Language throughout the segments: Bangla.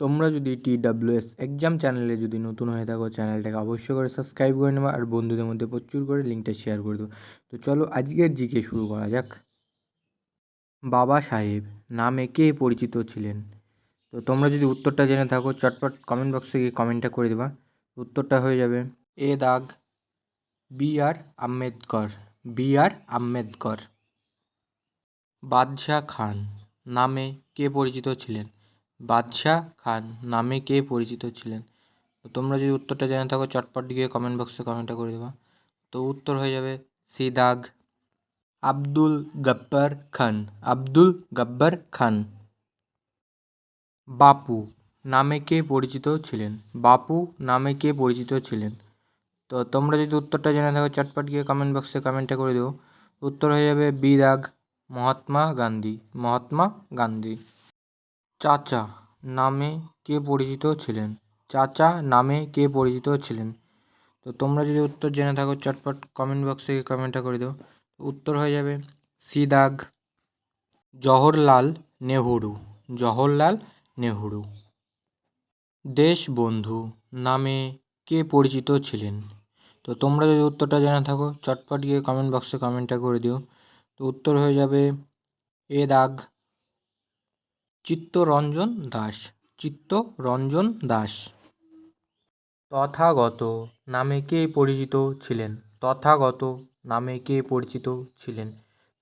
তোমরা যদি টি ডাব্লিউ এস এক্সাম চ্যানেলে যদি নতুন হয়ে থাকো চ্যানেলটাকে অবশ্যই করে সাবস্ক্রাইব করে নেবে আর বন্ধুদের মধ্যে প্রচুর করে লিঙ্কটা শেয়ার করে দেবো। তো চলো আজকের জিকে শুরু করা যাক। বাবা সাহেব, নামে কে পরিচিত ছিলেন? তো তোমরা যদি উত্তরটা জেনে থাকো, চটপট কমেন্ট বক্সে গিয়ে কমেন্টটা করে দেবা। উত্তরটা হয়ে যাবে, এ দাগ, B R Ambedkar, B R Ambedkar. Badshah Khan, নামে কে পরিচিত ছিলেন? বাদশাহ খান নামে কে পরিচিত ছিলেন? তো তোমরা যদি উত্তরটা জেনে থাকো, চটপট গিয়ে কমেন্ট বক্সে কমেন্টটা করে দেবা। তো উত্তর হয়ে যাবে সি দাগ আব্দুল গব্বর খান। আব্দুল গব্বর খান। বাপু নামে কে পরিচিত ছিলেন? বাপু নামে কে পরিচিত ছিলেন? তো তোমরা যদি উত্তরটা জেনে থাকো, চটপট গিয়ে কমেন্ট বক্সে কমেন্টটা করে দেবো। উত্তর হয়ে যাবে বি দাগ মহাত্মা গান্ধী। মহাত্মা গান্ধী। চাচা নামে কে পরিচিত ছিলেন? চাচা নামে কে পরিচিত ছিলেন? তো তোমরা যদি উত্তর জেনে থাকো, চটপট কমেন্ট বক্সে কমেন্টটা করে দাও। উত্তর হয়ে যাবে সি দাগ জওহরলাল নেহরু জওহরলাল নেহরু। দেশবন্ধু নামে কে পরিচিত ছিলেন? তো তোমরা যদি উত্তরটা জেনে থাকো, চটপট গিয়ে কমেন্ট বক্সে কমেন্টটা করে দিও। তো উত্তর হয়ে যাবে এ দাগ চিত্তরঞ্জন দাস চিত্তরঞ্জন দাস। তথাগত নামে কে পরিচিত ছিলেন? তথাগত নামে কে পরিচিত ছিলেন?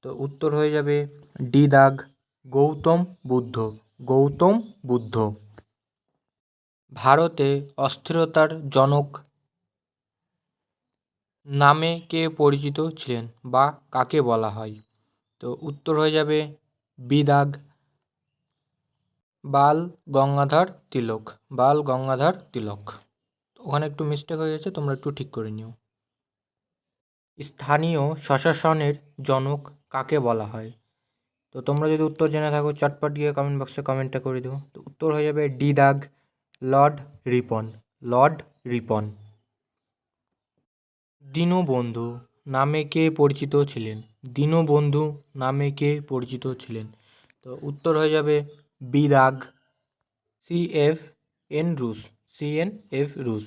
তো উত্তর হয়ে যাবে ডি দাগ, গৌতম বুদ্ধ গৌতম বুদ্ধ। ভারতে অস্থিরতার জনক নামে কে পরিচিত ছিলেন বা কাকে বলা হয়? তো উত্তর হয়ে যাবে বি দাগ বাল গঙ্গাধর তিলক, বাল গঙ্গাধর তিলক। ওখানে একটু মিস্টেক হয়ে গেছে, তোমরা একটু ঠিক করে নিও। স্থানীয় স্বশাসনের জনক কাকে বলা হয়? তো তোমরা যদি উত্তর জেনে থাকো, চটপট গিয়ে কমেন্ট বক্সে কমেন্টটা করে দিও। তো উত্তর হয়ে যাবে ডি দাগ, Lord Ripon Lord Ripon. Dinabandhu নামে কে পরিচিত ছিলেন? দীনবন্ধু নামে কে পরিচিত ছিলেন? তো উত্তর হয়ে যাবে বি দাগ C F Andrews C N F Andrews.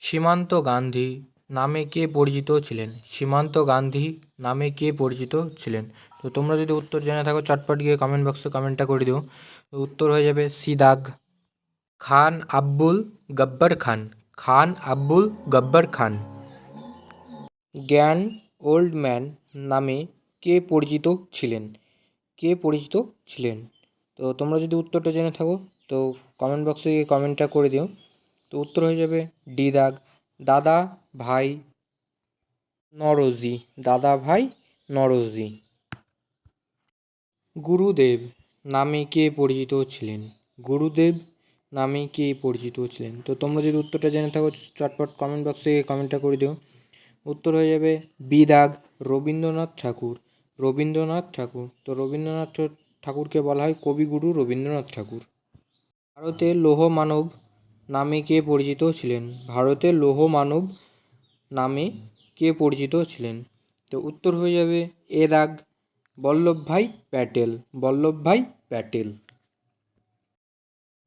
Simanta Gandhi নামে কে পরিচিত ছিলেন? সীমান্ত গান্ধী নামে কে পরিচিত ছিলেন? তো তোমরা যদি উত্তর জেনে থাকো, চটপট গিয়ে কমেন্ট বক্সে কমেন্টটা করে দিও। তো উত্তর হয়ে যাবে সিদাগ। খান আব্বুল গব্বর খান। খান আব্বুল গব্বর খান। জ্ঞান ওল্ড ম্যান নামে কে পরিচিত ছিলেন? কে পরিচিত ছিলেন? তো তোমরা যদি উত্তরটা জেনে থাকো, তো কমেন্ট বক্সে গিয়ে কমেন্টটা করে দিও। তো উত্তর হয়ে যাবে ডি দাগ, দাদা ভাই নরজি, দাদা ভাই নরজি। গুরুদেব নামে কে পরিচিত ছিলেন? গুরুদেব নামে কে পরিচিত ছিলেন? তো তোমরা যদি উত্তরটা জেনে থাকো, চটপট কমেন্ট বক্সে কমেন্টটা করে দিও। উত্তর হয়ে যাবে বি দাগ, রবীন্দ্রনাথ ঠাকুর রবীন্দ্রনাথ ঠাকুর। তো রবীন্দ্রনাথ ঠাকুরকে বলা হয় কবিগুরু রবীন্দ্রনাথ ঠাকুর। ভারতের লৌহ মানব নামে কে পরিচিত ছিলেন? ভারতের লৌহ মানব নামে কে পরিচিত ছিলেন? তো উত্তর হয়ে যাবে এ দাগ বল্লভভাই প্যাটেল বল্লভভাই প্যাটেল।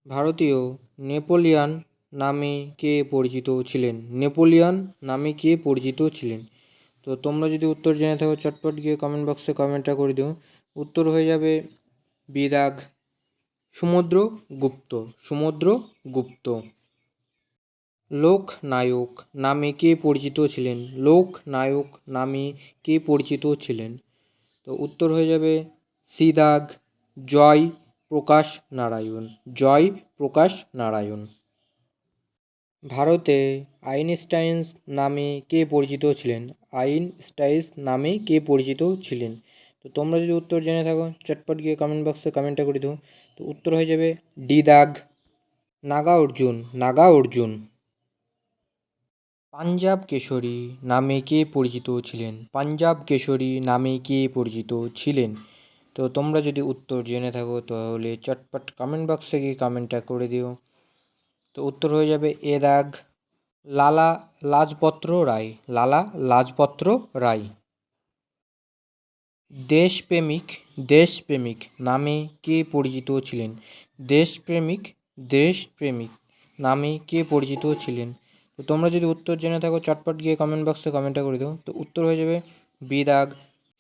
ভারতীয় নেপোলিয়ান নামে কে পরিচিত ছিলেন? নেপোলিয়ন নামে কে পরিচিত ছিলেন? তো তোমরা যদি উত্তর জেনে থাকো, চটপট গিয়ে কমেন্ট বক্সে কমেন্টটা করে দিও। উত্তর হয়ে যাবে বিদাগ সমুদ্র গুপ্ত সমুদ্র গুপ্ত। লোকনায়ক নামে কে পরিচিত ছিলেন? লোকনায়ক নামে কে পরিচিত ছিলেন? তো উত্তর হয়ে যাবে সিদাগ, জয় প্রকাশ নারায়ণ, জয় প্রকাশ নারায়ণ। ভারতে আইনস্টাইন নামে কে পরিচিত ছিলেন? আইনস্টাইন নামে কে পরিচিত ছিলেন? তো তোমরা যদি উত্তর জেনে থাকো, চটপট গিয়ে কমেন্ট বক্সে কমেন্টটা করে দাও। তো উত্তর হয়ে যাবে, ডি দাগ, নাগা অর্জুন নাগা অর্জুন। পাঞ্জাব কেশরী নামে কে পরিচিত ছিলেন? পাঞ্জাব কেশরী নামে কে পরিচিত ছিলেন? তো তোমরা যদি উত্তর জেনে থাকো, তাহলে চটপট কমেন্ট বক্সে গিয়ে কমেন্টটা করে দিও। তো উত্তর হয়ে যাবে, এ দাগ, লালা লাজপত্র রায়, লালা লাজপত্র রায়। দেশপ্রেমিক দেশপ্রেমিক নামে কে পরিচিত ছিলেন? দেশপ্রেমিক দেশপ্রেমিক নামে কে পরিচিত ছিলেন? তো তোমরা যদি উত্তর জেনে থাকো, চটপট গিয়ে কমেন্ট বক্সে কমেন্টটা করে দাও। তো উত্তর হয়ে যাবে বিদাগ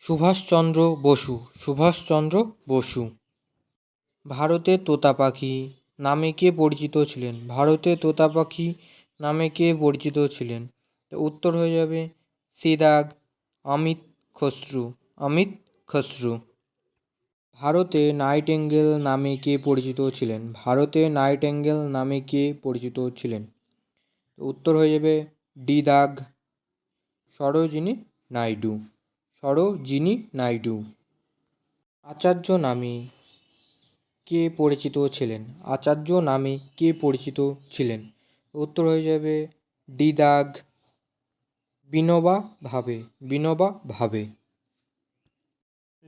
সুভাষচন্দ্র বসু সুভাষচন্দ্র বসু। ভারতে তোতা পাখি নামে কে পরিচিত ছিলেন? ভারতে তোতা পাখি নামে কে পরিচিত ছিলেন? তো উত্তর হয়ে যাবে সিদাগ অমিত খসরু। অমিত খসরু। ভারতে নাইটেঙ্গেল নামে কে পরিচিত ছিলেন? ভারতে নাইটেঙ্গেল নামে কে পরিচিত ছিলেন? উত্তর হয়ে যাবে ডি দাগ, সরোজিনী নাইডু সরোজিনী নাইডু। আচার্য নামে কে পরিচিত ছিলেন? আচার্য নামে কে পরিচিত ছিলেন? উত্তর হয়ে যাবে ডি দাগ, বিনোবা ভাবে বিনোবা ভাবে।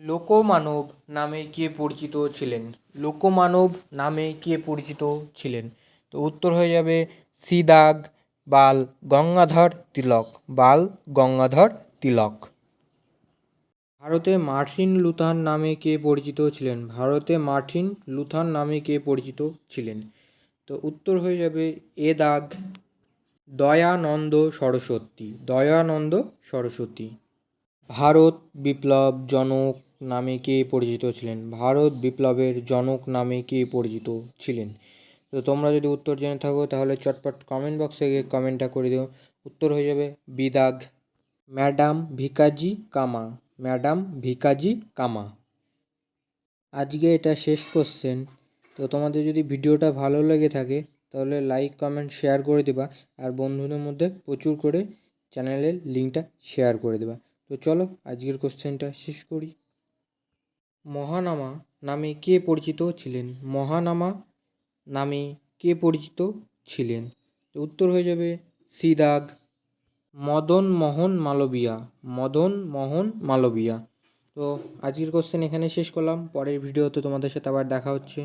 লোকমানব নামে কে পরিচিত ছিলেন? লোকমানব নামে কে পরিচিত ছিলেন? তো উত্তর হয়ে যাবে সিদাগ বাল গঙ্গাধর তিলক। বাল গঙ্গাধর তিলক। ভারতে মার্টিন লুথার নামে কে পরিচিত ছিলেন? ভারতে মার্টিন লুথার নামে কে পরিচিত ছিলেন? তো উত্তর হয়ে যাবে এ দাগ। দয়ানন্দ সরস্বতী। দয়ানন্দ সরস্বতী। ভারত বিপ্লব জনক নামে কে পরিচিত ছিলেন? ভারত বিপ্লবের জনক নামে কে পরিচিত ছিলেন? তো তোমরা যদি উত্তর জেনে থাকো, তাহলে চটপট কমেন্ট বক্সে গিয়ে কমেন্টটা করে দিও। উত্তর হয়ে যাবে বিদাগ। ম্যাডাম ভিকাজি কামা। ম্যাডাম ভিকাজি কামা। আজকে এটা শেষ কোশ্চেন তো তোমাদের যদি ভিডিওটা ভালো লেগে থাকে, তাহলে লাইক কমেন্ট শেয়ার করে দেবা। আর বন্ধুদের মধ্যে প্রচুর করে চ্যানেলের লিঙ্কটা শেয়ার করে দেবা। তো চলো, আজকের কোশ্চেনটা শেষ করি। মহানামা নামে কে পরিচিত ছিলেন? মহানামা নামে কে পরিচিত ছিলেন? উত্তর হয়ে যাবে সিদাগ মদন মোহন মালবিয়া। মদন মোহন মালবিয়া। তো আজকের কোশ্চেন এখানে শেষ করলাম। পরের ভিডিওতে তোমাদের সাথে আবার দেখা হচ্ছে।